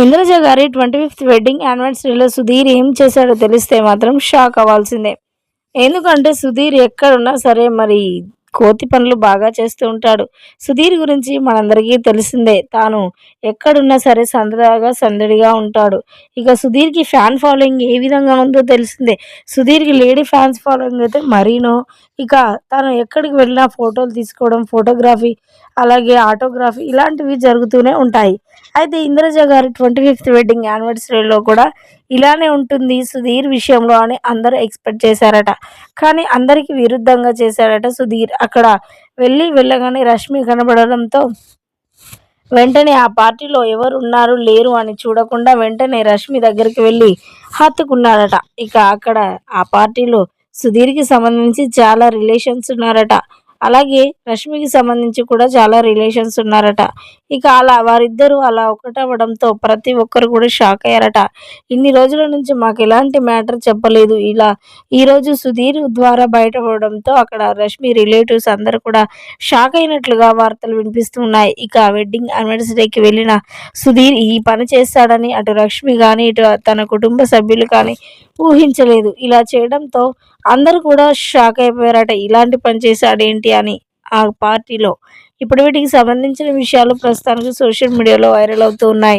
ఇంద్రజ గారి twenty fifth wedding యానివర్సరీలో సుధీర్ ఏం చేశాడో తెలిస్తే మాత్రం షాక్ అవ్వాల్సిందే. ఎందుకంటే సుధీర్ ఎక్కడున్నా సరే మరి కోతి పనులు బాగా చేస్తూ ఉంటాడు. సుధీర్ గురించి మనందరికీ తెలిసిందే. తాను ఎక్కడున్నా సరే సందడిగా సందడిగా ఉంటాడు. ఇక సుధీర్కి ఫ్యాన్ ఫాలోయింగ్ ఏ విధంగా ఉందో తెలిసిందే. సుధీర్కి లేడీ ఫ్యాన్స్ ఫాలోయింగ్ అయితే మరీనో. ఇక తను ఎక్కడికి వెళ్ళినా ఫోటోలు తీసుకోవడం ఫోటోగ్రఫీ అలాగే ఆటోగ్రఫీ ఇలాంటివి జరుగుతూనే ఉంటాయి. అయితే ఇంద్రజ గారి ట్వంటీ ఫిఫ్త్ వెడ్డింగ్ యానివర్సరీలో కూడా ఇలానే ఉంటుంది సుధీర్ విషయంలో అని అందరూ ఎక్స్పెక్ట్ చేశారట. కానీ అందరికీ విరుద్ధంగా చేశారట సుధీర్. అక్కడ వెళ్ళి వెళ్ళగానే రష్మి కనబడడంతో వెంటనే ఆ పార్టీలో ఎవరు ఉన్నారు లేరు అని చూడకుండా వెంటనే రష్మి దగ్గరికి వెళ్ళి హత్తుకున్నాడట. ఇక అక్కడ ఆ పార్టీలో సుధీర్కి సంబంధించి చాలా రిలేషన్స్ ఉన్నారట. అలాగే రష్మికి సంబంధించి కూడా చాలా రిలేషన్స్ ఉన్నారట. ఇక అలా వారిద్దరూ అలా ఒకటవ్వడంతో ప్రతి ఒక్కరు కూడా షాక్ అయ్యారట. ఇన్ని రోజుల నుంచి మాకు ఎలాంటి మ్యాటర్ చెప్పలేదు. ఇలా ఈరోజు సుధీర్ ద్వారా బయటపడడంతో అక్కడ రష్మి రిలేటివ్స్ అందరూ కూడా షాక్ అయినట్లుగా వార్తలు వినిపిస్తున్నాయి ఇక వెడ్డింగ్ యానివర్సరీకి వెళ్ళిన సుధీర్ ఈ పని చేస్తాడని అటు రష్మి కానీ ఇటు తన కుటుంబ సభ్యులు కానీ ఊహించలేదు. ఇలా చేయడంతో అందరూ కూడా షాక్ అయిపోయారట. ఇలాంటి పని చేశాడేంటి అని ఆ పార్టీలో. ఇప్పుడు వీటికి సంబంధించిన విషయాలు ప్రస్తుతానికి సోషల్ మీడియాలో వైరల్ అవుతూ ఉన్నాయి.